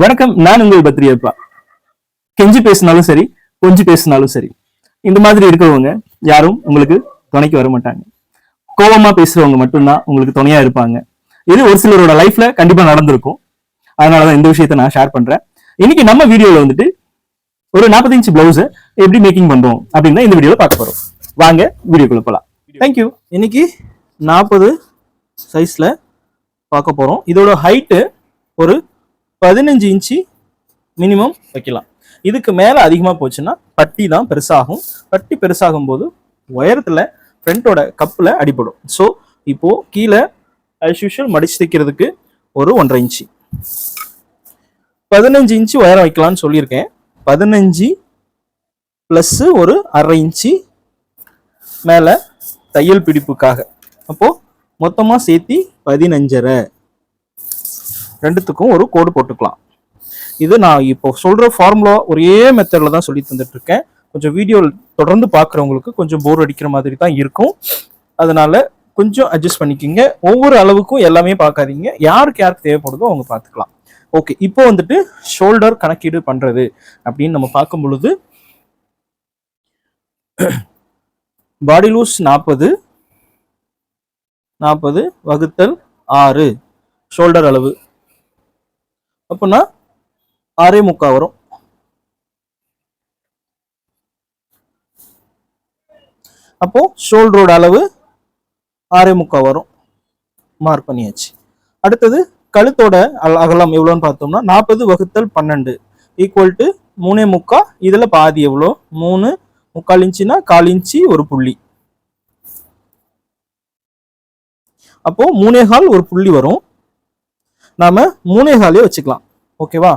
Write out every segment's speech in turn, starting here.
வணக்கம் நான் உங்கள் பத்ரியப்பா கெஞ்சி பேசினாலும் சரி கொஞ்சி பேசினாலும் சரி இந்த மாதிரி இருக்கிறவங்க யாரும் உங்களுக்கு துணைக்கு வர மாட்டாங்க. கோபமா பேசுறவங்க மட்டும்தான் உங்களுக்கு துணையா இருப்பாங்க. இது ஒரு சிலரோட லைஃப்ல கண்டிப்பா நடந்திருக்கும். அதனாலதான் இந்த விஷயத்த நான் ஷேர் பண்றேன். இன்னைக்கு நம்ம வீடியோல வந்துட்டு ஒரு 45 இன்ச் பிளவுஸ் எப்படி மேக்கிங் பண்றோம் அப்படின்னு இந்த வீடியோல பார்க்க போறோம். வாங்க வீடியோக்குள்ள போலாம். தேங்க்யூ இன்னைக்கு நாற்பது சைஸ்ல பார்க்க போறோம். இதோட ஹைட்டு ஒரு பதினஞ்சு இன்ச்சு மினிமம் வைக்கலாம். இதுக்கு மேலே அதிகமாக போச்சுன்னா பட்டி தான் பெருசாகும். பட்டி பெருசாகும் போது உயரத்தில் ஃப்ரண்ட்டோட கப்பில் அடிபடும். ஸோ இப்போது கீழே ஆஸ் யூஷுவல் மடிச்சு தைக்கிறதுக்கு ஒரு ஒன்றரை இன்ச்சு. பதினஞ்சு இன்ச்சு உயரம் வைக்கலாம்னு சொல்லியிருக்கேன். பதினஞ்சு ப்ளஸ்ஸு ஒரு அரை இன்ச்சு மேலே தையல் பிடிப்புக்காக. அப்போது மொத்தமாக சேர்த்தி பதினஞ்சரை. ரெண்டுத்துக்கும் ஒரு கோடு போட்டுக்கலாம். இது நான் இப்போ சொல்ற ஃபார்முலா ஒரே மெத்தடில் தான் சொல்லி தந்துட்டு இருக்கேன் கொஞ்சம் வீடியோ தொடர்ந்து பார்க்குறவங்களுக்கு கொஞ்சம் போர் அடிக்கிற மாதிரி தான் இருக்கும். அதனால கொஞ்சம் அட்ஜஸ்ட் பண்ணிக்கிங்க. ஒவ்வொரு அளவுக்கும் எல்லாமே பார்க்காதீங்க யாருக்கு யாருக்கு தேவைப்படுதோ அவங்க பார்த்துக்கலாம் ஓகே இப்போ வந்துட்டு ஷோல்டர் கணக்கீடு பண்றது அப்படின்னு நம்ம பார்க்கும் பொழுது பாடி லூஸ் நாற்பது நாற்பது வகுத்தல் ஆறு ஷோல்டர் அளவு. அப்படின்னா ஆறே முக்கால் வரும். அப்போ ஷோல்டரோட அளவு ஆறே முக்கால் வரும். மார்க் பண்ணியாச்சு. அடுத்தது கழுத்தோட அல- அகலம் எவ்வளோன்னு பார்த்தோம்னா நாற்பது வகுத்தல் பன்னெண்டு. ஈக்குவல் டு மூணே முக்கா இதில் பாதி எவ்வளோ? மூணு முக்கால் இன்ச்சுனா கால் இன்ச்சு ஒரு புள்ளி. அப்போ மூணே கால் ஒரு புள்ளி வரும். நாம மூணேகாலையும் வச்சுக்கலாம். ஓகேவா?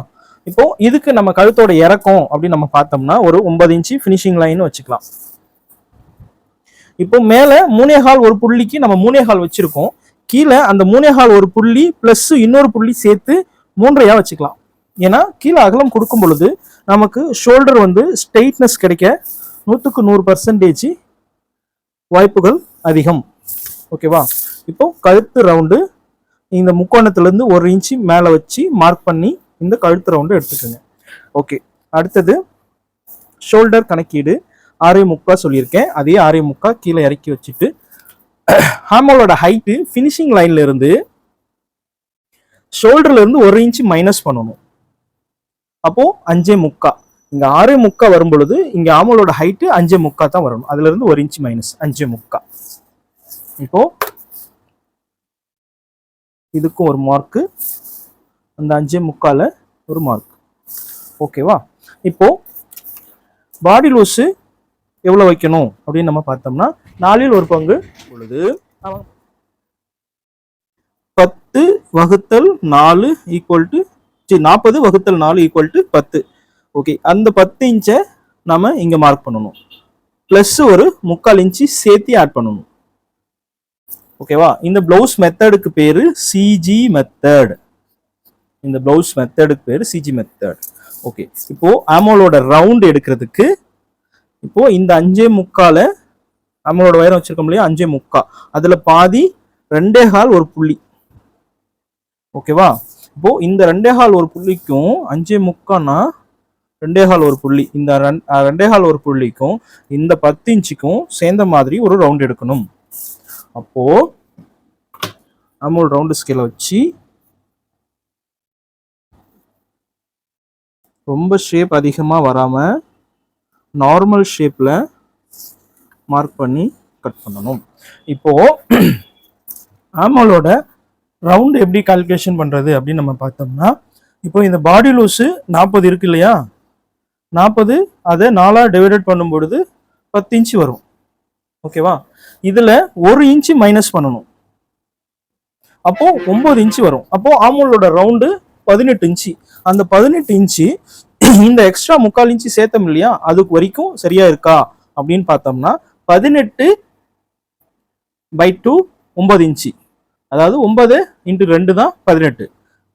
இப்போ இதுக்கு நம்ம கழுத்தோட இறக்கம் அப்படின்னு நம்ம பார்த்தோம்னா ஒரு ஒன்பது இன்ச்சு ஃபினிஷிங் லைன் வச்சுக்கலாம். இப்போ மேலே மூணேகால் ஒரு புள்ளிக்கு நம்ம மூணே கால் வச்சிருக்கோம். கீழே அந்த மூணேகால் ஒரு புள்ளி ப்ளஸ் இன்னொரு புள்ளி சேர்த்து மூன்றையா வச்சுக்கலாம். ஏன்னா கீழே அகலம் கொடுக்கும் பொழுது நமக்கு ஷோல்டர் வந்து ஸ்ட்ரெயிட்னஸ் கிடைக்க நூற்றுக்கு நூறு பர்சன்டேஜ் வாய்ப்புகள் அதிகம். ஓகேவா? இப்போ கழுத்து ரவுண்டு இந்த முக்கோணத்துலேருந்து ஒரு இன்ச்சு மேலே வச்சு மார்க் பண்ணி இந்த கழுத்து ரவுண்டு எடுத்துக்கோங்க. ஓகே அடுத்தது ஷோல்டர் கணக்கீடு. ஆறே முக்கா சொல்லியிருக்கேன். அதே ஆறே முக்கா கீழே இறக்கி வச்சுட்டு ஹேமோலோட ஹைட்டு ஃபினிஷிங் லைன்ல இருந்து ஷோல்டர்ல இருந்து ஒரு இன்ச்சு மைனஸ் பண்ணணும். அப்போ அஞ்சே முக்கா. இங்க ஆறே முக்கா வரும் பொழுது இங்க ஆமலோட ஹைட்டு அஞ்சே முக்கா தான் வரணும். அதுல இருந்து ஒரு இன்ச்சு மைனஸ் அஞ்சே முக்கா. இப்போ இதுக்கும் ஒரு மார்க்கு அந்த அஞ்சே முக்கால ஒரு மார்க் ஓகேவா இப்போ பாடி லூஸு எவ்வளோ வைக்கணும்? அப்படின்னு நம்ம பார்த்தோம்னா நாலில் ஒரு பங்கு பொழுது பத்து வகுத்தல் நாலு ஈக்குவல் டு சரி நாற்பது வகுத்தல் நாலு ஈக்குவல் டு பத்து. ஓகே அந்த பத்து இன்ச்சை நம்ம இங்கே மார்க் பண்ணணும். ப்ளஸ் ஒரு முக்கால் இன்ச்சு சேர்த்து ஆட் பண்ணணும். ஓகேவா? இந்த ப்ளவுஸ் மெத்தடுக்கு பேர் சிஜி மெத்தட் இந்த ப்ளவுஸ் மெத்தடுக்கு பேர் சிஜி மெத்தட் ஓகே இப்போ ஆமோலோட ரவுண்ட் எடுக்கிறதுக்கு இப்போ இந்த அஞ்சே முக்கால நம்மளோட உயரம் வச்சிருக்கோம் இல்லையா? அஞ்சே முக்கா. அதுல பாதி ரெண்டே கால் ஒரு புள்ளி. ஓகேவா? இப்போ இந்த ரெண்டே கால் ஒரு புள்ளிக்கும் அஞ்சே முக்கானா ரெண்டே கால் ஒரு புள்ளி. இந்த ரெண்டே கால் ஒரு புள்ளிக்கும் இந்த பத்து இன்ச்சுக்கும் சேர்ந்த மாதிரி ஒரு ரவுண்ட் எடுக்கணும். அப்போது அமூல் ரவுண்டு ஸ்கேலை வச்சு ரொம்ப ஷேப் அதிகமாக வராமல் நார்மல் ஷேப்பில் மார்க் பண்ணி கட் பண்ணணும். இப்போது ஆமலோட ரவுண்டு எப்படி கால்குலேஷன் பண்ணுறது அப்படின்னு நம்ம பார்த்தோம்னா இப்போ இந்த பாடி லூஸு நாற்பது இருக்கு இல்லையா? நாற்பது அதை நாலாக டிவைடட் பண்ணும் பொழுது பத்து இன்ச்சு வரும். ஓகேவா? இதில் ஒரு இன்ச்சு மைனஸ் பண்ணணும். அப்போ ஒன்பது இன்ச்சு வரும். அப்போ ஆமூலோட ரவுண்டு பதினெட்டு இன்ச்சு. அந்த பதினெட்டு இன்ச்சு இந்த எக்ஸ்ட்ரா முக்கால் இன்ச்சு சேர்த்தோம் இல்லையா? அதுக்கு வரைக்கும் சரியா இருக்கா? அப்படின்னு பார்த்தோம்னா பதினெட்டு பை டூ ஒன்பது இன்ச்சு. அதாவது ஒன்பது இன்ட்டு ரெண்டு தான் பதினெட்டு.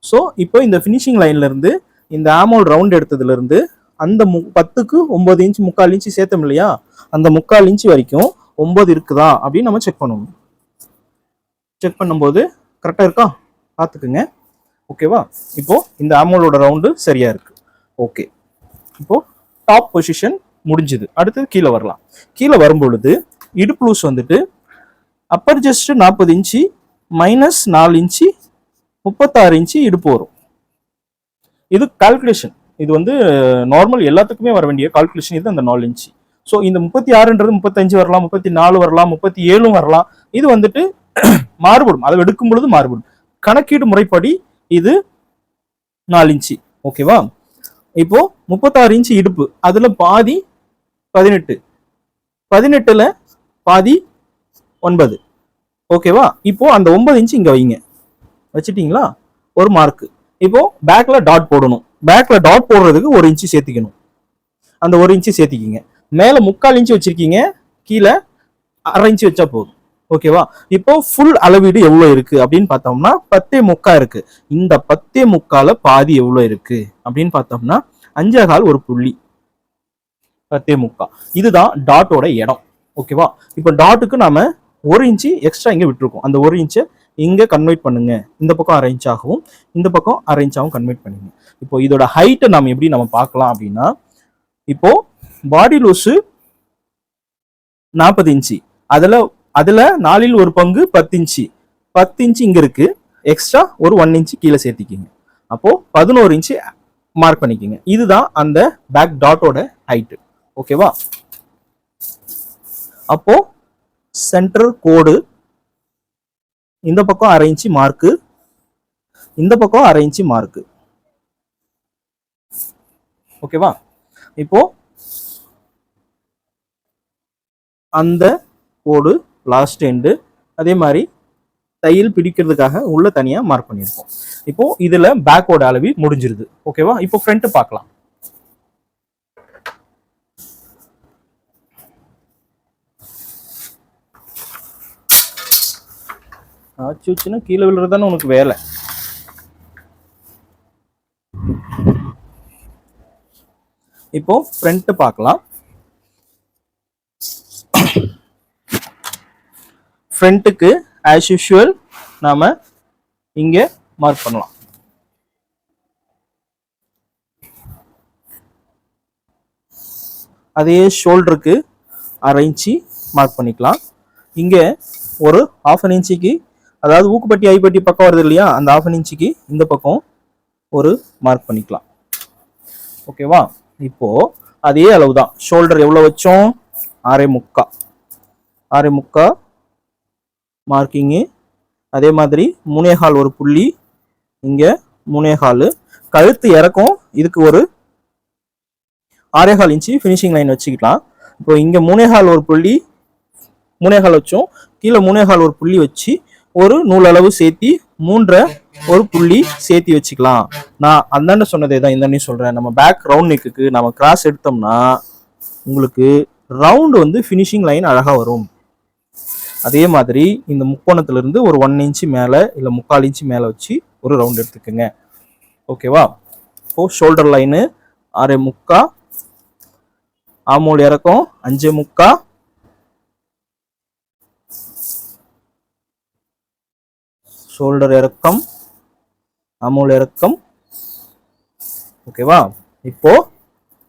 ஸோ இப்போ இந்த ஃபினிஷிங் லைன்லேருந்து இந்த ஆமோல் ரவுண்ட் எடுத்ததுலேருந்து அந்த மு பத்துக்கு ஒன்பது இன்ச் முக்கால் இன்ச்சு சேர்த்தோம் இல்லையா? அந்த முக்கால் இன்ச்சு வரைக்கும் ஒம்பது இருக்குதா அப்படின்னு நம்ம செக் பண்ணணும் செக் பண்ணும்போது கரெக்டாக இருக்கா? பார்த்துக்குங்க. ஓகேவா இப்போ இந்த ஆமோலோட ரவுண்டு சரியா இருக்கு. ஓகே இப்போ டாப் பொசிஷன் முடிஞ்சுது. அடுத்தது கீழே வரலாம். கீழே வரும்பொழுது இடுப்பு லூஸ் வந்துட்டு அப்பர் ஜஸ்ட் நாற்பது இன்ச்சு மைனஸ் நாலு இன்ச்சு முப்பத்தாறு இன்ச்சு இடுப்பு வரும். இது கால்குலேஷன் இது வந்து நார்மல் எல்லாத்துக்குமே வர வேண்டிய கால்குலேஷன் இது அந்த நாலு இன்ச்சு. ஸோ இந்த முப்பத்தி ஆறுன்றது முப்பத்தஞ்சு வரலாம் முப்பத்தி நாலு வரலாம் முப்பத்தி ஏழும் வரலாம். இது வந்துட்டு மாறுபடும். அதை எடுக்கும் பொழுது மாறுபடும். கணக்கீடு முறைப்படி இது நாலு இன்ச்சு. ஓகேவா இப்போ முப்பத்தாறு இன்ச்சு இடுப்பு. அதுல பாதி பதினெட்டு. பதினெட்டுல பாதி ஒன்பது. ஓகேவா இப்போ அந்த ஒன்பது இன்ச்சு இங்க வைங்க. வச்சுட்டீங்களா? ஒரு மார்க் இப்போ பேக்ல டாட் போடணும். பேக்ல டாட் போடுறதுக்கு ஒரு இன்ச்சு சேர்த்திக்கணும். அந்த ஒரு இன்ச்சு சேர்த்திக்கிங்க. மேலே முக்கால் இன்ச்சு வச்சுருக்கீங்க. கீழே அரை இன்ச்சு வச்சா போதும். ஓகேவா இப்போ ஃபுல் அளவீடு எவ்வளோ இருக்கு? அப்படின்னு பார்த்தோம்னா பத்தே முக்கா இருக்கு. இந்த பத்தே முக்கால பாதி எவ்வளோ இருக்கு? அப்படின்னு பார்த்தோம்னா அஞ்சே கால் ஒரு புள்ளி. பத்தே முக்கா. இதுதான் டாட்டோட இடம். ஓகேவா இப்போ டாட்டுக்கு நாம ஒரு இன்ச்சு எக்ஸ்ட்ரா இங்கே விட்டுருக்கோம். அந்த ஒரு இன்ச்சை இங்கே கன்வெர்ட் பண்ணுங்க. இந்த பக்கம் அரை இன்ச் ஆகவும் இந்த பக்கம் அரை இன்ச்சாகவும் கன்வெர்ட் பண்ணுங்க. இப்போ இதோட ஹைட்டை நம்ம எப்படி நம்ம பார்க்கலாம் அப்படின்னா இப்போ பாடி லூஸு நாற்பது இன்ச்சு. அதில் அதில் நாலில் ஒரு பங்கு பத்து இன்ச்சு. பத்து இன்ச்சு இங்கே இருக்குது எக்ஸ்ட்ரா ஒரு ஒன் இன்ச்சு கீழே சேர்த்திக்கிங்க. அப்போது பதினோரு இன்ச்சு மார்க் பண்ணிக்கிங்க. இதுதான் அந்த பேக் டாட்டோட ஹைட்டு ஓகேவா அப்போது சென்டர் கோடு இந்த பக்கம் அரை இன்ச்சு மார்க்கு இந்த பக்கம் அரை இன்ச்சு மார்க்கு ஓகேவா இப்போ அந்த கோடு லாஸ்ட் எண்டு அதே மாதிரி தையல் பிடிக்கிறதுக்காக உள்ள தனியாக மார்க் பண்ணியிருக்கோம். இப்போ இதில் பேக்கோட அளவி முடிஞ்சிருது. ஓகேவா இப்போ ஃப்ரண்ட்டு பார்க்கலாம். ஆச்சு வச்சுன்னா கீழே விழுறதானே உனக்கு வேலை. இப்போ ஃப்ரண்ட்டு பார்க்கலாம். ஃப்ரண்ட்டுக்கு ஆஸ் யூஷுவல் நாம் இங்கே மார்க் பண்ணலாம். அதே ஷோல்டருக்கு அரை இன்ச்சு மார்க் பண்ணிக்கலாம். இங்கே ஒரு ஆஃப் அன் இன்ச்சுக்கு அதாவது ஊக்குப்பட்டி ஐப்பட்டி பக்கம் வருது இல்லையா அந்த ஆஃப் அன் இன்ச்சுக்கு இந்த பக்கம் ஒரு மார்க் பண்ணிக்கலாம். ஓகேவா இப்போது அதே அளவு தான் ஷோல்டர் எவ்வளோ வச்சோம்? அரை முக்கா. அரை முக்கா மார்க்கிங்கு அதே மாதிரி முனேகால் ஒரு புள்ளி இங்கே மூணேகால் கழுத்து இறக்கும் இதுக்கு ஒரு ஆறேகால் இன்ச்சு ஃபினிஷிங் லைன் வச்சுக்கலாம் இப்போ இங்கே மூணேகால் ஒரு புள்ளி மூணேகால் வச்சோம் கீழே மூணேகால் ஒரு புள்ளி வச்சு ஒரு நூலளவு சேர்த்தி மூன்றரை ஒரு புள்ளி சேர்த்தி வச்சுக்கலாம். நான் அந்தாண்ட சொன்னதே தான் இந்தாண்டி சொல்கிறேன் நம்ம பேக் ரவுண்ட் நெக்குக்கு நம்ம கிராஸ் எடுத்தோம்னா உங்களுக்கு ரவுண்டு வந்து ஃபினிஷிங் லைன் அழகாக வரும். அதே மாதிரி இந்த முக்கோணத்துல இருந்து ஒரு ஒன் இன்ச்சு மேலே இல்லை முக்கால் இன்ச்சு மேலே வச்சு ஒரு ரவுண்ட் எடுத்துக்கோங்க. ஓகேவா இப்போ ஷோல்டர் லைனு ஆறு முக்கா ஆமூல் இறக்கம் அஞ்சே முக்கா. ஷோல்டர் இறக்கம் அமூல் இறக்கம். ஓகேவா இப்போ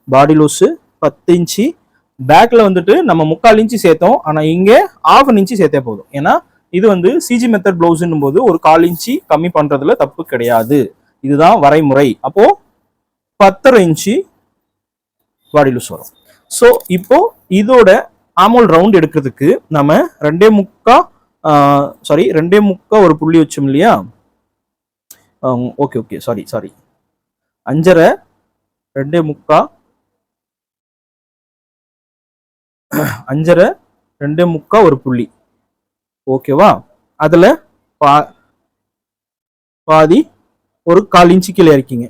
பாடி லூஸு பத்து இன்ச்சு பேக்ல வந்துட்டு நம்ம முக்கால் இன்ச்சு சேர்த்தோம். ஆனா இங்க ஆஃப் இன்ச்சு சேர்த்தே போதும். ஏன்னா இது வந்து சிஜி மெத்தட் பிளவுஸ்னும் போது ஒரு கால் இன்ச்சு கம்மி பண்றதுல தப்பு கிடையாது. இதுதான் வரைமுறை. அப்போ பத்தரை இன்ச்சு பாடி லூஸ் வரும். ஸோ இப்போ இதோட ஆமோல் ரவுண்ட் எடுக்கிறதுக்கு நம்ம ரெண்டே முக்கா சாரி ரெண்டே முக்கா ஒரு புள்ளி வச்சோம் இல்லையா? ஓகே ஓகே சாரி சாரி அஞ்சரை ரெண்டே முக்கா அஞ்சரை ரெண்டே முக்கா ஒரு புள்ளி. ஓகேவா அதில் பா பாதி ஒரு கால் இன்ச்சு கீழே இருக்கீங்க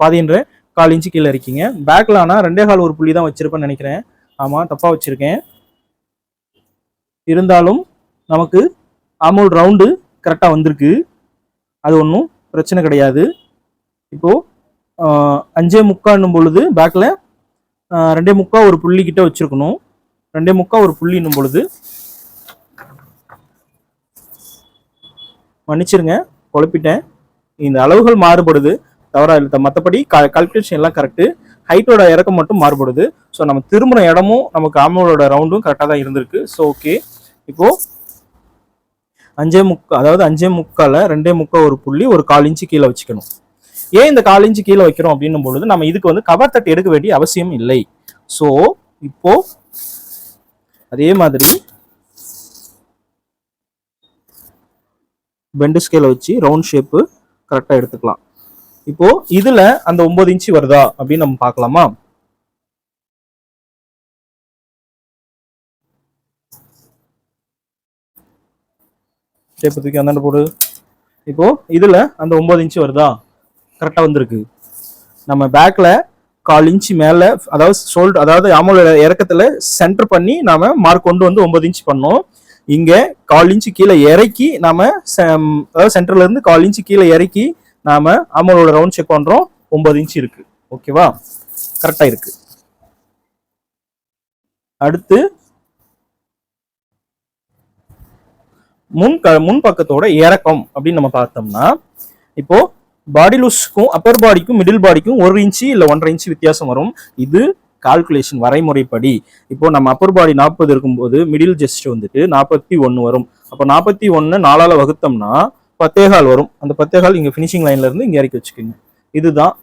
பாதின்ற கால் இன்ச்சு கீழே இருக்கீங்க பேக்கில் ஆனால் ரெண்டே கால் ஒரு புள்ளி தான் வச்சுருப்பேன்னு நினைக்கிறேன். ஆமாம் தப்பாக வச்சுருக்கேன். இருந்தாலும் நமக்கு அமுல் ரவுண்டு கரெக்டாக வந்திருக்கு. அது ஒன்றும் பிரச்சனை கிடையாது. இப்போது அஞ்சே முக்கான்னும் பொழுது பேக்கில் ரெண்டே முக்கா ஒரு புள்ளி கிட்ட வச்சிருக்கணும். ரெண்டே முக்கா ஒரு புள்ளின்னும் பொழுது. மன்னிச்சிருங்க குழப்பிட்டேன். இந்த அளவுகள் மாறுபடுது. தவறாக இல்லை மற்றபடி க கால்குலேஷன் எல்லாம் கரெக்டு ஹைட்டோட இறக்கம் மட்டும் மாறுபடுது. ஸோ நம்ம திரும்புகிற இடமும் நமக்கு ஆமோலோட ரவுண்டும் கரெக்டாக தான் இருந்திருக்கு. ஸோ ஓகே இப்போது அஞ்சே முக்கா அதாவது அஞ்சே முக்கால ரெண்டே முக்கால் ஒரு புள்ளி ஒரு கால் இன்ச்சு கீழே வச்சுக்கணும். ஏன் இந்த கால் இன்ச்சு கீழே வைக்கிறோம் அப்படின்னும் பொழுது நம்ம இதுக்கு வந்து கவர் தட்டு எடுக்க வேண்டிய அவசியம் இல்லை. ஸோ இப்போ அதே மாதிரி பெண்டு ஸ்கேலை வச்சு ரவுண்ட் ஷேப்பு கரெக்டாக எடுத்துக்கலாம். இப்போ இதுல அந்த ஒன்பது இன்ச்சு வருதா அப்படின்னு நம்ம பார்க்கலாமா? ஷேப்பு தூக்கி அந்தாண்ட போடு. இப்போ இதுல அந்த ஒன்பது இன்ச்சு வருதா? கரெக்டாக வந்திருக்கு. நம்ம பேக்கில் கால் இன்ச்சு மேலே அதாவது ஷோல்டர் அதாவது அமோல இறக்கத்தில் சென்டர் பண்ணி நாம் மார்க் கொண்டு வந்து ஒம்பது இன்ச் பண்ணோம். இங்கே கால் இன்ச்சு கீழே இறக்கி நாம் அதாவது சென்டர்லேருந்து கால் இன்ச்சு கீழே இறக்கி நாம் அமோலோட ரவுண்ட் செக் பண்ணுறோம் ஒன்பது இன்ச் இருக்குது ஓகேவா கரெக்டாக இருக்குது அடுத்து முன் க முன் பக்கத்தோட இறக்கம் அப்படின்னு நம்ம பார்த்தோம்னா இப்போ பாடி லூஸ்க்கும் அப்பர் பாடிக்கும் மிடில் பாடிக்கும் ஒரு இன்ச்சு இல்லை ஒன்றரை இன்ச்சு வித்தியாசம் வரும். இது கால்குலேஷன் வரைமுறைப்படி. இப்போ நம்ம அப்பர் பாடி நாற்பது இருக்கும்போது மிடில் ஜஸ்ட் வந்துட்டு நாற்பத்தி ஒன்று வரும். அப்போ நாற்பத்தி ஒன்று நாலால் வகுத்தோம்னா பத்தேகால் வரும். அந்த பத்தேகால் இங்கே ஃபினிஷிங் லைன்லேருந்து இங்கே இறக்கி வச்சுக்கோங்க. இதுதான்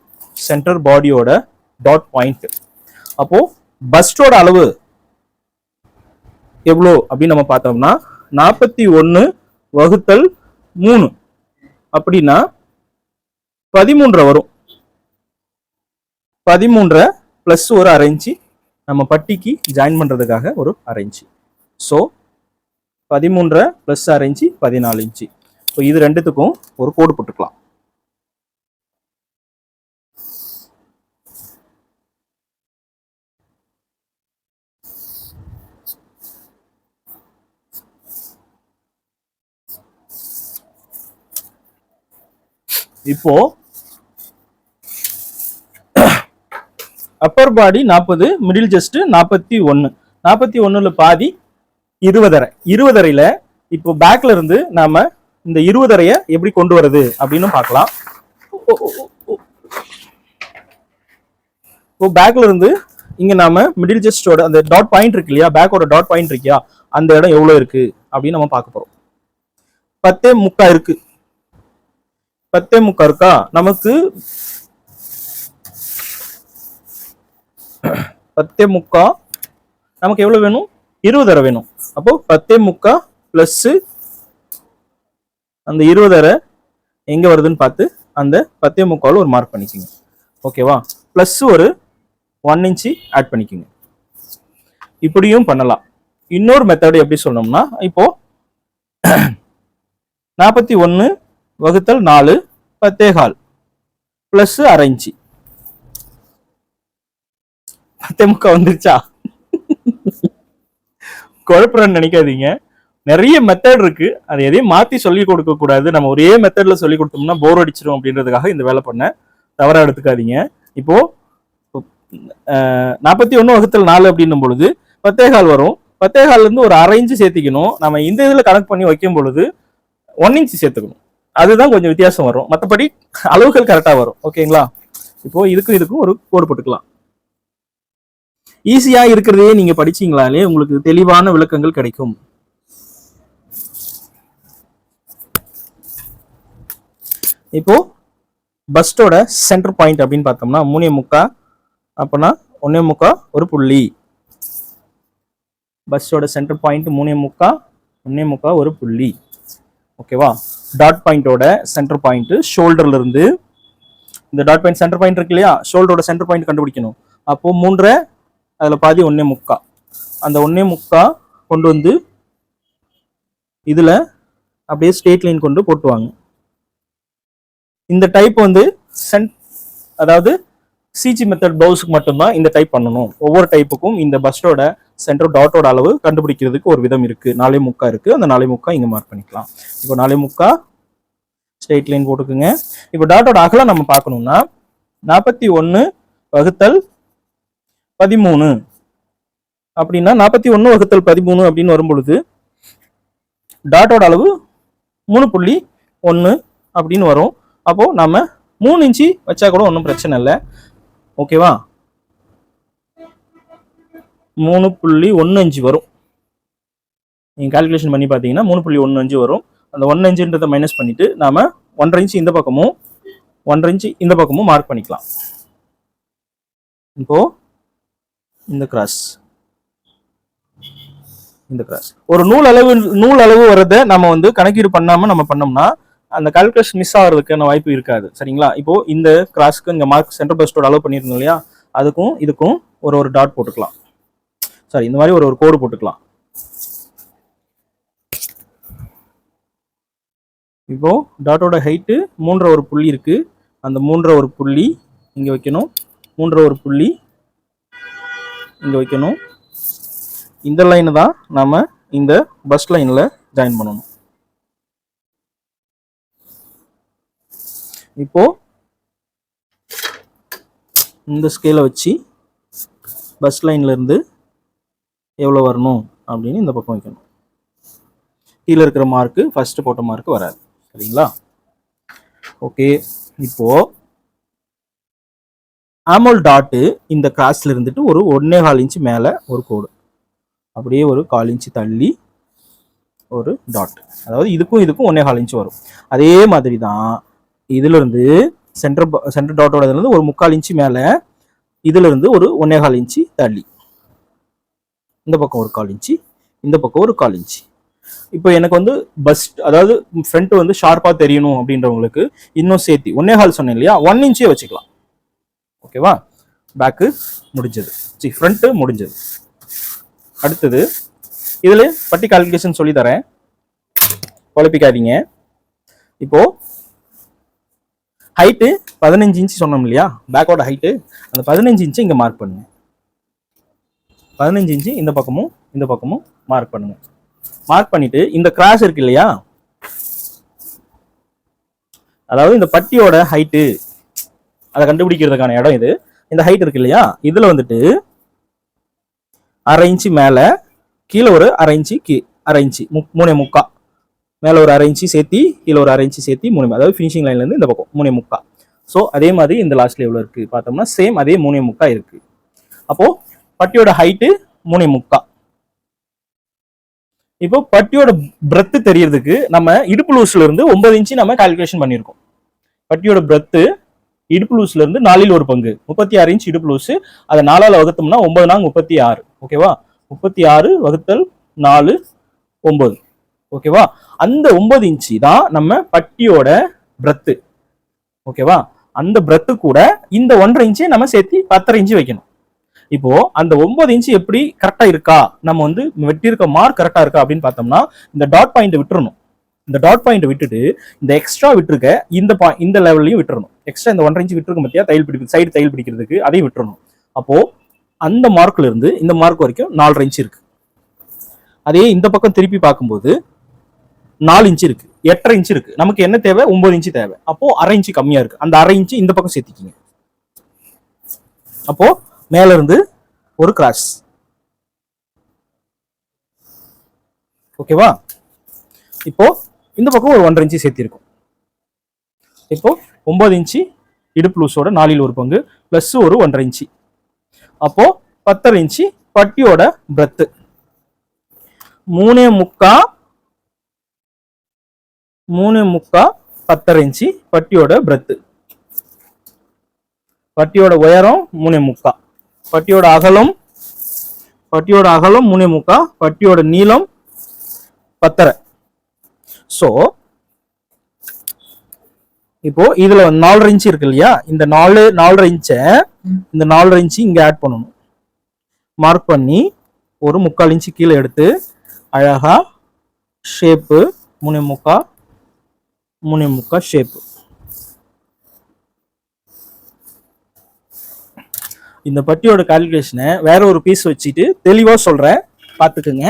சென்டர் பாடியோட டாட் பாயிண்ட் அப்போது பஸ்டோட அளவு எவ்வளோ அப்படின்னு நம்ம பார்த்தோம்னா நாற்பத்தி ஒன்று வகுத்தல் மூணு. அப்படின்னா பதிமூன்றரை வரும். பதிமூன்றரை ப்ளஸ் ஒரு அரை இன்ச்சு நம்ம பட்டிக்கு ஜாயின் பண்ணுறதுக்காக ஒரு அரை இன்ச்சு ஸோ பதிமூன்றரை ப்ளஸ் அரை இன்ச்சு பதினாலு இன்ச்சு ஸோ இது ரெண்டுத்துக்கும் ஒரு கோடு போட்டுக்கலாம். இப்போ அப்பர் பாடி நாற்பது மிடில் ஜஸ்ட் நாற்பத்தி ஒன்று நாற்பத்தி ஒன்றில் பாதி இருபதரை. இருபதரையில் இப்போ பேக்ல இருந்து நாம இந்த இருபதரைய எப்படி கொண்டு வருது அப்படின்னு பார்க்கலாம். இப்போ பேக்ல இருந்து இங்க நாம மிடில் ஜஸ்டோட அந்த டாட் பாயிண்ட் இருக்கு இல்லையா? பேக்கோட டாட் பாயிண்ட் இருக்கியா? அந்த இடம் எவ்வளோ இருக்கு? அப்படின்னு நம்ம பார்க்க போறோம். பத்தே முக்கா இருக்கு. பத்தே முக்கா இருக்கா நமக்கு பத்தே முக்கா? நமக்கு எவ்வளவு வேணும்? இருபதரை வேணும். அப்போ பத்தே முக்கா பிளஸ் அந்த இருபதரை எங்க வருதுன்னு பார்த்து அந்த பத்தே முக்கால் ஒரு மார்க் பண்ணிக்கோங்க. ஓகேவா பிளஸ் ஒரு ஒன் இன்ச்சு ஆட் பண்ணிக்கோங்க. இப்படியும் பண்ணலாம். இன்னொரு மெத்தடு எப்படி சொல்லணும்னா இப்போ நாற்பத்தி ஒன்று வகுத்தல் நாலு பத்தேகால் ப்ளஸ் அரை இன்ச்சு பத்தே முக்கா வந்துருச்சா? குழப்பறன்னு நினைக்காதீங்க. நிறைய மெத்தட் இருக்கு. அது எதையும் மாத்தி சொல்லி கொடுக்க கூடாது. நம்ம ஒரே மெத்தட்ல சொல்லி கொடுத்தோம்னா போர் அடிச்சிடும் அப்படின்றதுக்காக இந்த வேலை பண்ண தவறா எடுத்துக்காதீங்க. இப்போ நாற்பத்தி ஒன்று வகுத்தல் நாலு அப்படின்னும் பொழுது பத்தேகால் வரும். பத்தேகால்ல இருந்து ஒரு அரை இன்ச்சு சேர்த்திக்கணும். நம்ம இந்த இதில் கணக்கு பண்ணி வைக்கும் பொழுது ஒன் இன்ச்சு சேர்த்துக்கணும். அதுதான் கொஞ்சம் வித்தியாசம் வரும். மற்றபடி அளவுகள் கரெக்டாக வரும். ஓகேங்களா இப்போ இதுக்கும் இதுக்கும் ஒரு கோடு போட்டுக்கலாம். ஈஸியா இருக்கிறதையே நீங்க படிச்சீங்களாலே உங்களுக்கு தெளிவான விளக்கங்கள் கிடைக்கும். இப்போ பஸ்டோட சென்டர் பாயிண்ட் அப்படின்னு பார்த்தோம்னா மூணே முக்கா அப்போனா ஒன்னே முக்கா ஒரு புள்ளி. பஸ்ஸோட சென்டர் பாயிண்ட் மூணே முக்கா ஒன்னே முக்கா ஒரு புள்ளி. ஓகேவா? டாட் பாயிண்டோட சென்டர் பாயிண்ட் ஷோல்டர்ல இருந்து இந்த டாட் பாயிண்ட் சென்டர் பாயிண்ட் இருக்கு இல்லையா? ஷோல்டரோட சென்டர் பாயிண்ட் கண்டுபிடிக்கணும். அப்போ மூன்றரை அதில் பாதி ஒன்னே முக்கா. அந்த ஒன்னே முக்கா கொண்டு வந்து இதில் அப்படியே ஸ்ட்ரெயிட் லைன் கொண்டு போட்டுவாங்க. இந்த டைப் வந்து சென்ட் அதாவது சிஜி மெத்தட் ப்ளவுஸுக்கு மட்டும்தான் இந்த டைப் பண்ணணும். ஒவ்வொரு டைப்புக்கும் இந்த பஸ்டோட சென்டர் டாட்டோட அளவு கண்டுபிடிக்கிறதுக்கு ஒரு விதம் இருக்குது நாலே முக்கா இருக்குது அந்த நாலே முக்கா இங்கே மார்க் பண்ணிக்கலாம். இப்போ நாலே முக்கா ஸ்ட்ரெயிட் லைன் போட்டுக்குங்க. இப்போ டாட்டோட அகலம் நம்ம பார்க்கணும்னா நாற்பத்தி ஒன்று வகுத்தல் பதிமூணு. அப்படின்னா நாற்பத்தி ஒன்று வகுத்தல் பதிமூணு அப்படின்னு வரும்பொழுது டாட்டோட அளவு மூணு புள்ளி ஒன்று அப்படின்னு வரும். அப்போது நம்ம மூணு இன்ச்சு வச்சா கூட ஒன்றும் பிரச்சனை இல்லை. ஓகேவா? மூணு புள்ளி ஒன்று அஞ்சு வரும். நீங்கள் கால்குலேஷன் பண்ணி பார்த்தீங்கன்னா மூணு புள்ளி ஒன்று அஞ்சு வரும். அந்த ஒன்று அஞ்சுன்றதை மைனஸ் பண்ணிவிட்டு நாம் ஒன்றரை இன்ச்சு இந்த பக்கமும் ஒன்றரை இன்ச்சு இந்த பக்கமும் மார்க் பண்ணிக்கலாம். இப்போது இந்த கிராஸ் இந்த கிராஸ் ஒரு நூல் அளவு நூல் அளவு வரதை நம்ம வந்து கணக்கீடு பண்ணாமல் நம்ம பண்ணோம்னா அந்த கால்குலேஷன் மிஸ் ஆகிறதுக்கான வாய்ப்பு இருக்காது. சரிங்களா? இப்போ இந்த கிராஸ்க்கு இங்கே மார்க் சென்டர் பஸ்டோட அளவு பண்ணியிருந்தோம் இல்லையா? அதுக்கும் இதுக்கும் ஒரு ஒரு டாட் போட்டுக்கலாம். சாரி இந்த மாதிரி ஒரு ஒரு கோடு போட்டுக்கலாம். இப்போ டாட்டோட ஹைட்டு மூன்றரை ஒரு புள்ளி இருக்கு. அந்த மூன்றரை ஒரு புள்ளி இங்கே வைக்கணும். மூன்றரை ஒரு புள்ளி இங்கே வைக்கணும். இந்த லைனை தான் நாம் இந்த பஸ் லைனில் ஜாயின் பண்ணணும். இப்போ இந்த ஸ்கேலை வச்சு பஸ் லைன்லேருந்து எவ்வளோ வரணும் அப்படின்னு இந்த பக்கம் வைக்கணும். கீழே இருக்கிற மார்க்கு ஃபஸ்ட்டு போட்ட மார்க்கு வராது. சரிங்களா? ஓகே இப்போது ஆமோல் டாட்டு இந்த கிராஸில் இருந்துட்டு ஒரு ஒன்னே கால் இன்ச்சு மேலே ஒரு கோடு. அப்படியே ஒரு கால் இன்ச்சு தள்ளி ஒரு டாட் அதாவது இதுக்கும் இதுக்கும் ஒன்னே கால் இன்ச்சு வரும். அதே மாதிரி தான் இதிலிருந்து சென்டர் சென்டர் டாட்டோட இதுலேருந்து ஒரு முக்கால் இன்ச்சு மேலே இதிலிருந்து ஒரு ஒன்னே கால் இன்ச்சு தள்ளி. இந்த பக்கம் ஒரு கால் இன்ச்சு இந்த பக்கம் ஒரு கால் இன்ச்சு. இப்போ எனக்கு வந்து பஸ் அதாவது ஃப்ரண்ட் வந்து ஷார்ப்பா தெரியணும் அப்படின்றவங்களுக்கு இன்னும் சேர்த்தி ஒன்னே ஹால் சொன்னேன் இல்லையா? ஒன் இன்ச்சே வச்சுக்கலாம். ஓகேவா பேக்கு முடிஞ்சது. சி ஃப்ரண்ட்டு முடிஞ்சது. அடுத்தது இதில் பட்டி கால்குலேஷன் சொல்லி தரேன். குழப்பிக்காதீங்க. இப்போ ஹைட்டு பதினஞ்சு இன்ச்சு சொன்னோம் இல்லையா? பேக்கோட ஹைட்டு அந்த பதினஞ்சு இன்ச்சு இங்கே மார்க் பண்ணுங்க. பதினஞ்சு இன்ச்சு இந்த பக்கமும் இந்த பக்கமும் மார்க் பண்ணுங்க. மார்க் பண்ணிட்டு இந்த கிராஸ் இருக்கு இல்லையா? அதாவது இந்த பட்டியோட ஹைட்டு அதை கண்டுபிடிக்கிறதுக்கான இடம் இது. இந்த ஹைட் இருக்கு இல்லையா? இதுல வந்துட்டு அரை இன்ச்சு மேல கீழே ஒரு அரை இன்ச்சு கீ அரை இன்ச்சு மு- மூணே முக்கா. மேல ஒரு அரை இன்ச்சு சேர்த்தி கீழே ஒரு அரை இன்ச்சு சேர்த்தி மூணு அதாவது ஃபினிஷிங் லைன்ல இருந்து இந்த பக்கம் மூணே முக்கா. ஸோ அதே மாதிரி இந்த லாஸ்ட்ல எவ்வளவு இருக்கு. பார்த்தோம்னா சேம் அதே மூணே முக்கா இருக்கு. அப்போ பட்டியோட ஹைட்டு மூணே முக்கா. இப்போ பட்டியோட பிரெத்து தெரியறதுக்கு நம்ம இடுப்பு லூஸ்ல இருந்து ஒன்பது இன்ச்சு நம்ம கால்குலேஷன் பண்ணியிருக்கோம். பட்டியோட பிரெத்து இடுப்பு லூஸ்ல இருந்து நாலில் ஒரு பங்கு. முப்பத்தி ஆறு இன்ச் இடுப்பு லூஸ் அதை நாலால வகுத்தோம்னா ஒன்பது நாங்க முப்பத்தி ஆறு. ஓகேவா? முப்பத்தி ஆறு வகுத்தல் நாலு ஒன்பது. ஓகேவா? அந்த ஒன்பது இன்ச்சு தான் நம்ம பட்டியோட பிரத்து ஓகேவா? அந்த பிரத்து கூட இந்த ஒன்றரை இன்ச்சே நம்ம சேர்த்து பத்தரை இன்ச்சு வைக்கணும். இப்போ அந்த ஒன்பது இன்ச்சு எப்படி கரெக்டா இருக்கா? நம்ம வந்து வெட்டியிருக்க மார்க் கரெக்டா இருக்கா அப்படின்னு பார்த்தோம்னா இந்த டாட் பாயிண்ட் விட்டுறணும். இந்த டாட் பாயிண்ட் விட்டுட்டு இந்த எக்ஸ்ட்ரா விட்டுருக்க இந்த பா- இந்த லெவல்லையும் விட்டுறணும். எக்ஸ்ட்ரா இந்த ஒன்றரை இன்ச்சு விட்டுருக்க பார்த்தியா தையல் பிடிப்பு சைடு தையல் பிடிக்கிறதுக்கு அதையும் விட்டுறணும். அப்போ அந்த மார்க்ல இருந்து இந்த மார்க் வரைக்கும் நாலரை இன்ச் இருக்கு. அதே இந்த பக்கம் திருப்பி பார்க்கும்போது நாலு இன்ச் இருக்கு. எட்டரை இன்ச் இருக்கு. நமக்கு என்ன தேவை? ஒன்பது இன்ச்சு தேவை. அப்போ அரை இன்ச்சு கம்மியா இருக்கு. அந்த அரை இன்ச்சு இந்த பக்கம் சேர்த்திக்கிங்க. அப்போ மேல இருந்து ஒரு கிராஸ் ஓகேவா இப்போ இந்த பக்கம் ஒரு ஒன்றரை இன்ச்சு சேர்த்திருக்கும். இப்போ ஒன்பது இன்ச்சு இடுப்பு லூஸோட நாலில் ஒரு பங்கு ப்ளஸ் ஒரு ஒன்றரை இன்ச்சு. அப்போ பத்தரை இன்ச்சு பட்டியோட பிரத்து மூணே முக்கா மூணு முக்கா பத்தரை இன்ச்சு பட்டியோட பிரத்து பட்டியோட உயரம் மூணே முக்கா. பட்டியோட அகலம் பட்டியோட அகலம் மூணே முக்கா பட்டியோட நீளம் பத்தரை. ஸோ இப்போ இதுல நாலரை இன்ச் இருக்கு இல்லையா? இந்த நாலு நாலரை இன்ச்சை இந்த நாலரை இன்ச்சு இங்க ஆட் பண்ணணும். மார்க் பண்ணி ஒரு முக்கால் இன்ச்சு கீழே எடுத்து அழகா ஷேப்பு மூணு முக்கா மூணு முக்கா ஷேப்பு இந்த பட்டியோட கால்குலேஷனை வேற ஒரு பீஸ் வச்சுட்டு தெளிவாக சொல்கிறேன் பார்த்துக்குங்க.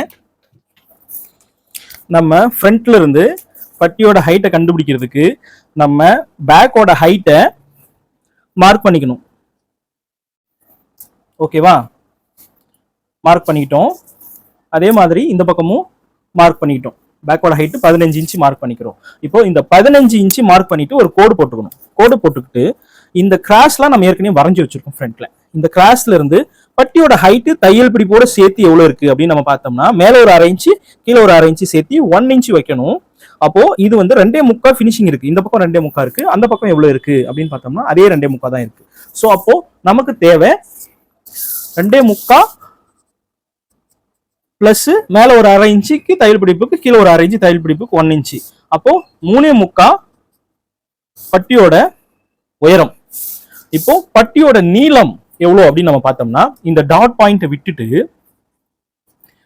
நம்ம ஃப்ரண்ட்ல இருந்து பட்டியோட ஹைட்டை கண்டுபிடிக்கிறதுக்கு நம்ம பேக்கோட ஹைட்டை மார்க் பண்ணிக்கணும். ஓகேவா மார்க் பண்ணிக்கிட்டோம். அதே மாதிரி இந்த பக்கமும் மார்க் பண்ணிக்கிட்டோம். பேக்கோட ஹைட்டு பதினஞ்சு இன்ச்சு மார்க் பண்ணிக்கிறோம். இப்போ இந்த பதினஞ்சு இன்ச்சு மார்க் பண்ணிட்டு ஒரு கோடு போட்டுக்கணும். கோடு போட்டுக்கிட்டு இந்த கிராஸ்லாம் நம்ம ஏற்கனவே வரைஞ்சி வச்சிருக்கோம் ஃப்ரண்ட்ல இந்த கிராஸ்ல இருந்து பட்டியோட ஹைட்டு தையல் பிடிப்போட சேர்த்து எவ்வளோ இருக்கு அப்படின்னு நம்ம பார்த்தோம்னா மேலே ஒரு அரை இன்ச்சு கீழே ஒரு அரை இன்ச்சு சேர்த்து ஒன் இன்ச்சு வைக்கணும். அப்போ இது வந்து ரெண்டே முக்கா ஃபினிஷிங் இருக்கு. இந்த பக்கம் ரெண்டே முக்கா இருக்கு. அந்த பக்கம் எவ்வளோ இருக்கு அப்படின்னு பார்த்தோம்னா அதே ரெண்டே முக்கா தான் இருக்கு. ஸோ அப்போ நமக்கு தேவை ரெண்டே முக்கா பிளஸ் மேல ஒரு அரை இன்ச்சுக்கு தையல் பிடிப்புக்கு கீழே ஒரு அரை இன்ச்சு தையல் பிடிப்புக்கு ஒன் இன்ச்சு அப்போ மூணே முக்கா பட்டியோட உயரம். இப்போ பட்டியோட நீளம் எவ்வளோ அப்படின்னு நம்ம பார்த்தோம்னா இந்த டாட் பாயிண்ட்டை விட்டுட்டு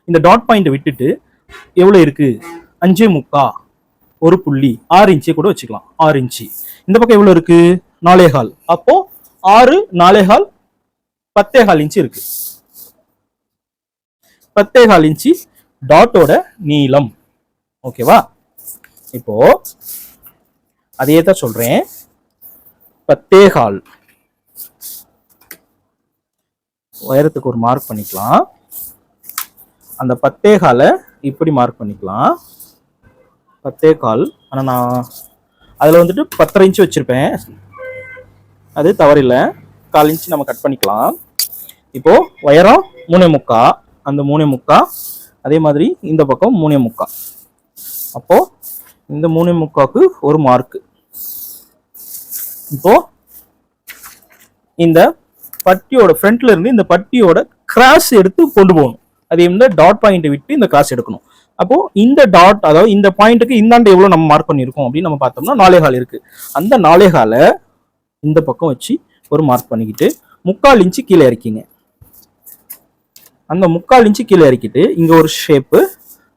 இந்த டாட் பாயிண்ட்டை விட்டுட்டு எவ்வளோ இருக்கு? அஞ்சே முக்கா ஒரு புள்ளி ஆறு இன்ச்சு கூட வச்சுக்கலாம். ஆறு இன்ச்சு. இந்த பக்கம் எவ்வளோ இருக்கு? நாலேகால் அப்போது ஆறு நாலேகால் பத்தேகால் இன்ச்சு இருக்கு. பத்தேகால் இன்ச்சு டாட்டோட நீளம். ஓகேவா இப்போ அதே தான் சொல்றேன். பத்தேகால் கால் உயரத்துக்கு ஒரு மார்க் பண்ணிக்கலாம். அந்த பத்தே காலை இப்படி மார்க் பண்ணிக்கலாம். பத்தே கால். ஆனால் நான் அதில் வந்துட்டு பத்தரை இன்ச்சு வச்சுருப்பேன். அது தவறில்லை. கால் இன்ச்சு நம்ம கட் பண்ணிக்கலாம். இப்போது உயரம் மூணே முக்கா. அந்த மூணே முக்கா. அதே மாதிரி இந்த பக்கம் மூணே முக்கா. அப்போது இந்த மூணே முக்காவுக்கு ஒரு மார்க்கு இப்போது இந்த பட்டியோட ஃப்ரண்ட்ல இருந்து இந்த பட்டியோட கிராஸ் எடுத்து கொண்டு போகணும். அதே இந்த டாட் பாயிண்ட் விட்டு இந்த கிராஸ் எடுக்கணும். அப்போ இந்த டாட் அதாவது இந்த பாயிண்ட்டுக்கு இந்தாண்ட எவ்வளவு நம்ம மார்க் பண்ணியிருக்கோம் அப்படின்னு நம்ம பார்த்தோம்னா நாலே கால் இருக்கு. அந்த நாலே காலை இந்த பக்கம் வச்சு ஒரு மார்க் பண்ணிக்கிட்டு முக்கால் இன்ச்சு கீழே இறக்கிங்க. அந்த முக்கால் இன்ச்சு கீழே இறக்கிட்டு இங்க ஒரு ஷேப்பு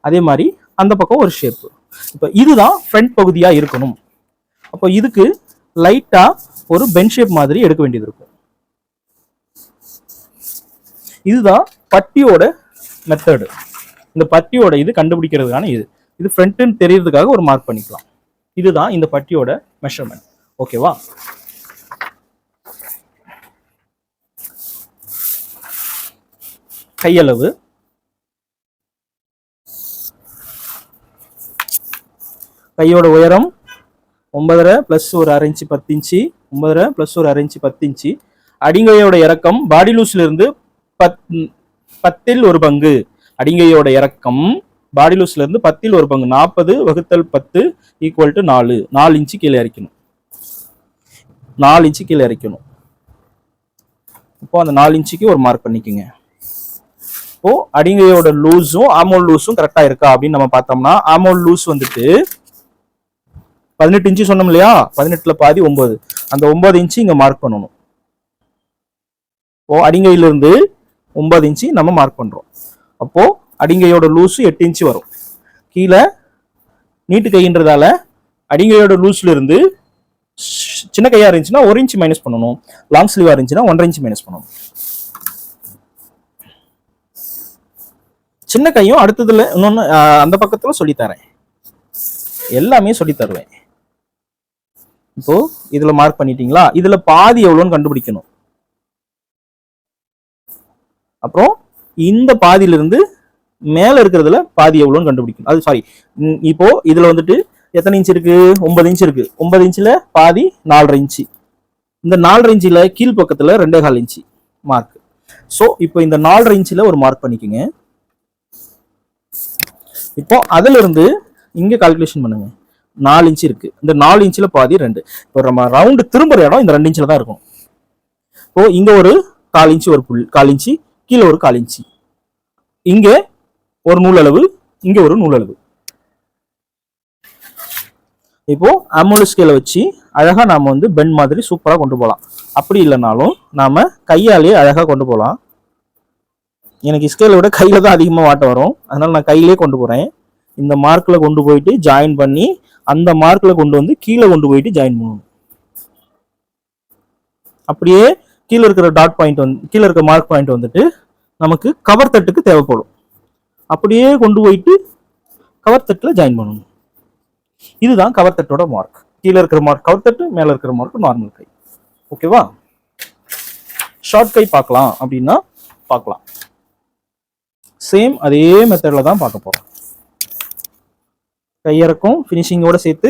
அதே மாதிரி அந்த பக்கம் ஒரு ஷேப்பு இப்போ இதுதான் ஃப்ரண்ட் பகுதியா இருக்கணும். அப்போ இதுக்கு லைட்டா ஒரு பென் ஷேப் மாதிரி எடுக்க வேண்டியது இருக்கும். இதுதான் பட்டியோட மெத்தடு இந்த பட்டியோட இது கண்டுபிடிக்கிறதுக்கான இது. இது ஃப்ரண்ட்டுன்னு தெரியறதுக்காக ஒரு மார்க் பண்ணிக்கலாம். இதுதான் இந்த பட்டியோட மெஷர்மெண்ட் ஓகேவா கையளவு. கையோட உயரம் ஒன்பதரை ப்ளஸ் ஒரு அரை இன்ச்சு பத்து இன்ச்சு ஒன்பதரை ப்ளஸ் ஒரு அரை இன்ச்சு பத்து இன்ச்சு அடிங்கையோட இறக்கம் பாடி லூஸ்ல இருந்து பத் பத்தில் ஒரு பங்கு அடிங்கையோட இறக்கம் பாடி லூஸ்ல இருந்து பத்தில் ஒரு பங்கு நாற்பது வகுத்தல் பத்து ஈக்குவல் டு நாலு நாலு இன்ச்சு கீழே இறக்கணும். நாலு இன்ச்சு கீழே இறக்கணும். இப்போ அந்த நாலு இன்ச்சுக்கு ஒரு மார்க் பண்ணிக்கோங்க. இப்போ அடிங்கையோட லூஸும் ஆமோல் லூஸும் கரெக்டா இருக்கா அப்படின்னு நம்ம பார்த்தோம்னா ஆமோல் லூஸ் வந்துட்டு பதினெட்டு இன்ச்சு சொன்னோம் இல்லையா? பதினெட்டுல பாதி ஒன்பது. அந்த ஒன்பது இன்ச்சு இங்க மார்க் பண்ணணும். இப்போ அடிங்கையிலிருந்து ஒன்பது இன்ச்சு நம்ம மார்க் பண்ணுறோம் அப்போது அடிங்கையோட லூஸ் எட்டு இன்ச்சு வரும். கீழே நீட்டு கைன்றதால அடிங்கையோட லூஸ்லேருந்து சின்ன கையாக இருந்துச்சுன்னா ஒரு இன்ச் மைனஸ் பண்ணணும். லாங் ஸ்லீவாக இருந்துச்சுன்னா ஒன்றரை இன்ச் மைனஸ் பண்ணணும். சின்ன கையும் அடுத்ததுல இன்னொன்று அந்த பக்கத்தில் சொல்லித் தரேன் எல்லாமே சொல்லித் தருவேன் இப்போ இதில் மார்க் பண்ணிட்டீங்களா? இதில் பாதி எவ்வளோன்னு கண்டுபிடிக்கணும். இந்த பாதியிலிருந்து மேலே இருக்கிறதுல பாதி எவ்வளோன்னு கண்டுபிடிக்கணும். அது சாரி இப்போ இதில் வந்துட்டு எத்தனை இன்ச் இருக்கு? ஒன்பது இன்ச் இருக்கு. ஒன்பது இன்ச்சில் பாதி நாலரை இன்ச்சு இந்த நாலரை இன்ச்சில் கீழ் பக்கத்தில் ரெண்டே கால் இன்ச்சு மார்க் ஸோ இப்போ இந்த நாலரை இன்ச்சில் ஒரு மார்க் பண்ணிக்கோங்க. இப்போ அதிலிருந்து இங்கே கால்குலேஷன் பண்ணுங்க. நாலு இன்ச் இருக்கு. இந்த நாலு இன்ச்சில் பாதி ரெண்டு. இப்போ நம்ம ரவுண்டு திரும்புற இடம் இந்த ரெண்டு இன்ச்சில் தான் இருக்கும். இப்போ இங்கே ஒரு கால் இன்ச்சு ஒரு புல் கால் இன்ச்சு கீழே ஒரு கால் இன்ச்சு. இங்கே ஒரு நூலளவு இங்கே ஒரு நூலளவு. இப்போ அமௌண்ட் ஸ்கேலை வச்சு அழகாக நாம் வந்து பென் மாதிரி சூப்பராக கொண்டு போகலாம் அப்படி இல்லைனாலும் நாம் கையாலேயே அழகாக கொண்டு போகலாம் எனக்கு ஸ்கேலை விட கையில் தான் அதிகமாக வாட்ட வரும். அதனால் நான் கையிலே கொண்டு போகிறேன் இந்த மார்க்கில் கொண்டு போயிட்டு ஜாயின் பண்ணி அந்த மார்க்கில் கொண்டு வந்து கீழே கொண்டு போயிட்டு ஜாயின் பண்ணணும். அப்படியே கீழே இருக்கிற டாட் பாயிண்ட் வந்து கீழே இருக்கிற மார்க் பாயிண்ட் வந்துட்டு நமக்கு கவர் தட்டுக்கு தேவைப்படும். அப்படியே கொண்டு போயிட்டு கவர் தட்டில் ஜாயின் பண்ணணும். இதுதான் கவர் தட்டோட மார்க் கீழே இருக்கிற மார்க் கவர் தட்டு மேலே இருக்கிற மார்க் நார்மல் கை. ஓகேவா ஷார்ட் கை பார்க்கலாம் அப்படின்னா பார்க்கலாம். சேம் அதே மெத்தடில் தான் பார்க்க போகிறோம் கையிறக்கும் ஃபினிஷிங்கோட சேர்த்து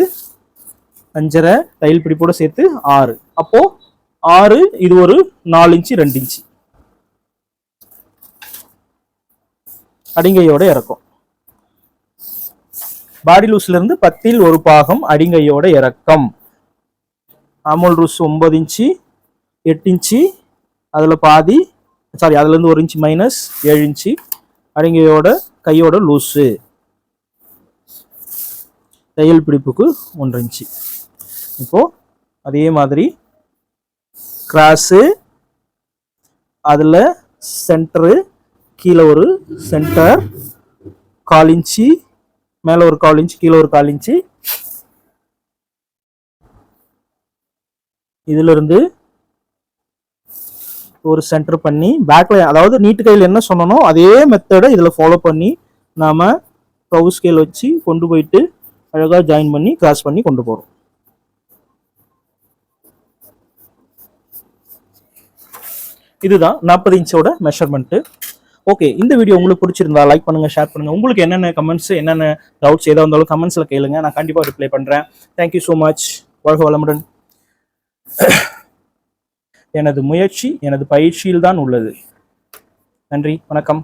அஞ்சரை தையல் பிடிப்போட சேர்த்து ஆறு. அப்போது ஆறு இது ஒரு நாலு இன்ச்சு ரெண்டு இன்ச்சு அடிங்கையோட இறக்கம். பாடி லூஸ்ல இருந்து பத்தில் ஒரு பாகம் அடிங்கையோட இறக்கம். அமுல் ரூஸ் ஒன்பது இன்ச்சு எட்டு இன்ச்சு அதில் பாதி சாரி அதுலேருந்து ஒரு இன்ச்சு மைனஸ் ஏழு இன்ச்சு அடிங்கையோட கையோட லூஸு தையல் பிடிப்புக்கு ஒன்று இன்ச்சு இப்போது அதே மாதிரி கிராஸு அதில் சென்டரு கீழே ஒரு சென்டர் கால் இன்ச்சு மேலே ஒரு கால் இன்ச்சு கீழே ஒரு கால் இன்ச்சு. இதுலருந்து ஒரு சென்டர் பண்ணி பேக்கில் அதாவது நீட்டு கையில் என்ன சொன்னனோ அதே மெத்தடை இதில் ஃபாலோ பண்ணி நாம் கவு ஸ்கேல் வச்சு கொண்டு போயிட்டு அழகாக ஜாயின் பண்ணி கிராஸ் பண்ணி கொண்டு போகிறோம் இதுதான் நாற்பது இன்ச்சோட மெஷர்மெண்ட்டு ஓகே இந்த வீடியோ உங்களுக்கு பிடிச்சிருந்தா லைக் பண்ணுங்க ஷேர் பண்ணுங்க. உங்களுக்கு என்னென்ன கமெண்ட்ஸ் என்னென்ன டவுட்ஸ் எதாக இருந்தாலும் கமெண்ட்ஸில் கேளுங்க. நான் கண்டிப்பாக ரிப்ளை பண்ணுறேன் தேங்க்யூ ஸோ மச் வாழ்க வளமுடன். எனது முயற்சி எனது பயிற்சியில் தான் உள்ளது. நன்றி வணக்கம்.